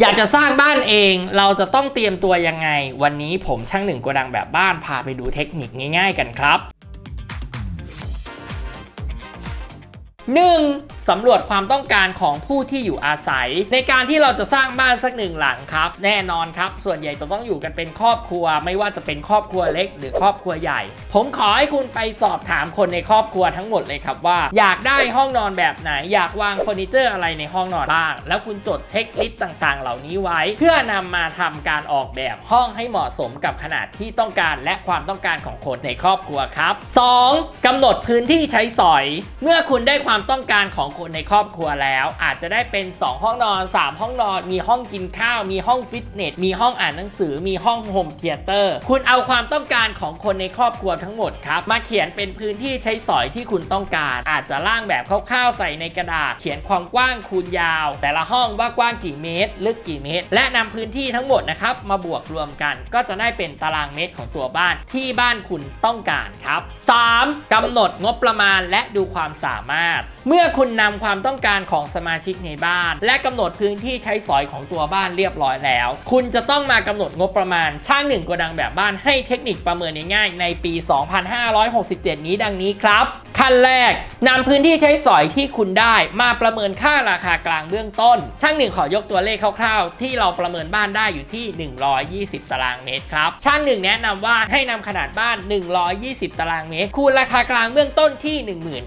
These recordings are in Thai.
อยากจะสร้างบ้านเองเราจะต้องเตรียมตัวยังไง วันนี้ผมช่างหนึ่งโกดังแบบบ้านพาไปดูเทคนิคง่ายๆกันครับ 1. สำรวจความต้องการของผู้ที่อยู่อาศัย ในการที่เราจะสร้างบ้านสักหนึ่งหลังครับ แน่นอนครับ ส่วนใหญ่จะต้องอยู่กันเป็นครอบครัว ไม่ว่าจะเป็นครอบครัวเล็ก หรือครอบครัวใหญ่ ผมขอให้คุณไปสอบถามคนในครอบครัวทั้งหมดเลยครับว่า อยากได้ห้องนอนแบบไหน อยากวางเฟอร์นิเจอร์อะไรในห้องนอนบ้าง แล้วคุณจดเช็คลิสต์ต่างๆ เหล่านี้ไว้ เพื่อนำมาทำการออกแบบห้องให้เหมาะสมกับขนาดที่ต้องการและความต้องการของคนในครอบครัวครับ 2. กำหนดพื้นที่ใช้สอย เมื่อคุณได้ความต้องการของคนในครอบครัวแล้ว อาจจะได้เป็น 2 ห้องนอน 3 ห้องนอน มีห้องกินข้าว มีห้องฟิตเนส มีห้องอ่านหนังสือ มีห้องโฮมเธียเตอร์ คุณเอาความต้องการของคนในครอบครัวทั้งหมดครับ มาเขียนเป็นพื้นที่ใช้สอยที่คุณต้องการ อาจจะร่างแบบคร่าวๆใส่ในกระดาษ เขียนความกว้างคูณยาว แต่ละห้องว่ากว้างกี่เมตร ลึกกี่เมตร และนำพื้นที่ทั้งหมดนะครับมาบวกรวมกัน ก็จะได้เป็นตารางเมตรของตัวบ้านที่บ้านคุณต้องการครับ 3. กำหนดงบประมาณและดูความสามารถ เมื่อคุณนำความต้องการของสมาชิกในบ้าน และกำหนดพื้นที่ใช้สอยของตัวบ้านเรียบร้อยแล้ว คุณจะต้องมากำหนดงบประมาณ ช่างหนึ่งกระดังแบบบ้านให้เทคนิคประเมินง่ายๆในปี 2567 นี้ดังนี้ครับขั้นแรกนำพื้นที่ใช้สอยที่คุณได้มาประเมินค่าราคากลางเบื้องต้น ช่างหนึ่งขอยกตัวเลขคร่าวๆ ที่เราประเมินบ้านได้อยู่ที่ 120 ตารางเมตรครับ ช่างหนึ่งแนะนำว่าให้นำขนาดบ้าน 120 ตารางเมตร คูณราคากลางเบื้องต้นที่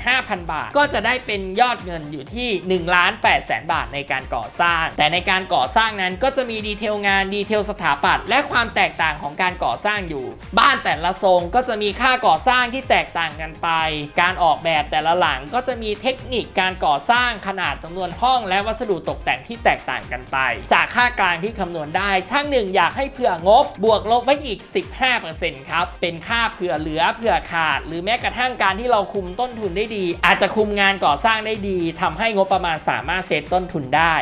15,000 บาท ก็จะได้เป็นยอดเงินอยู่ที่1ล้าน8แสนบาทในการก่อสร้าง แต่ในการก่อสร้างนั้นก็จะมีดีเทลงานดีเทลสถาปัตย์และความแตกต่างของการก่อสร้างอยู่ บ้านแต่ละทรงก็จะมีค่าก่อสร้างที่แตกต่างกันไป การออกแบบแต่ละหลังก็จะมีเทคนิคการก่อสร้างขนาดจำนวนห้องและวัสดุตกแต่งที่แตกต่างกันไป จากค่ากลางที่คำนวณได้ ช่างหนึ่งอยากให้เผื่องบบวกลบไว้อีก 15%ครับ เป็นค่าเผื่อเหลือเผื่อขาด หรือแม้กระทั่งการที่เราคุมต้นทุนได้ดี อาจจะคุมงานก่อสร้างได้ดีทำให้งบประมาณสามารถเซฟต้นทุนได้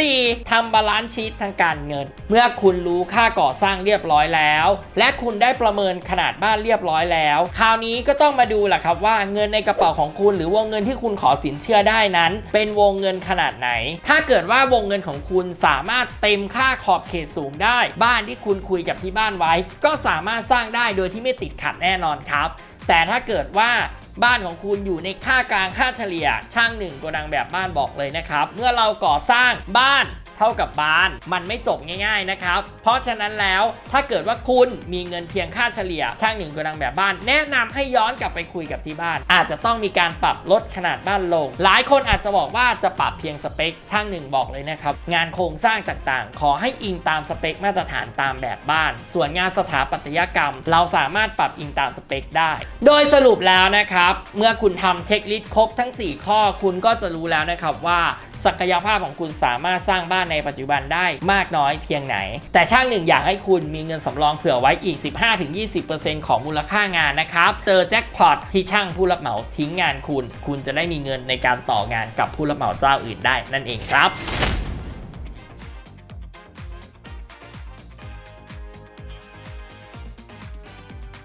4. ทำบาลานซ์ชีตทางการเงิน เมื่อคุณรู้ค่าก่อสร้างเรียบร้อยแล้ว และคุณได้ประเมินขนาดบ้านเรียบร้อยแล้ว คราวนี้ก็ต้องมาดูแหละครับว่าเงินในกระเป๋าของคุณ หรือวงเงินที่คุณขอสินเชื่อได้นั้น เป็นวงเงินขนาดไหน ถ้าเกิดว่าวงเงินของคุณสามารถเต็มค่าขอบเขตสูงได้ บ้านที่คุณคุยกับที่บ้านไว้ ก็สามารถสร้างได้โดยที่ไม่ติดขัดแน่นอนครับ แต่ถ้าเกิดว่าบ้านของคุณอยู่ในค่ากลางค่าเฉลี่ย ช่างหนึ่งโกดังแบบบ้านบอกเลยนะครับ เมื่อเราก่อสร้างบ้าน ท่ากับบ้าน มันไม่จบง่าย ๆนะครับ เพราะฉะนั้นแล้วถ้าเกิดว่าคุณมีเงินเพียงค่าเฉลี่ย ช่างหนึ่งโกดังแบบบ้าน แนะนำให้ย้อนกลับไปคุยกับที่บ้าน อาจจะต้องมีการปรับลดขนาดบ้านลง หลายคนอาจจะบอกว่าจะปรับเพียงสเปค ช่างหนึ่งบอกเลยนะครับงานโครงสร้างต่างๆ ขอให้อิงตามสเปคมาตรฐานตามแบบบ้าน ส่วนงานสถาปัตยกรรม เราสามารถปรับอิงตามสเปคได้ โดยสรุปแล้วนะครับ เมื่อคุณทำเช็คลิสครบทั้ง 4 ข้อคุณก็จะรู้แล้วนะครับว่า ศักยภาพของคุณสามารถสร้างบ้านในปัจจุบันได้มากน้อยเพียงไหน แต่ช่างหนึ่งอยากให้คุณมีเงินสำรองเผื่อไว้อีก 15-20%ของมูลค่างานนะครับ เจอแจ็คพอตที่ช่างผู้รับเหมาทิ้งงานคุณ คุณจะได้มีเงินในการต่องานกับผู้รับเหมาเจ้าอื่นได้นั่นเองครับ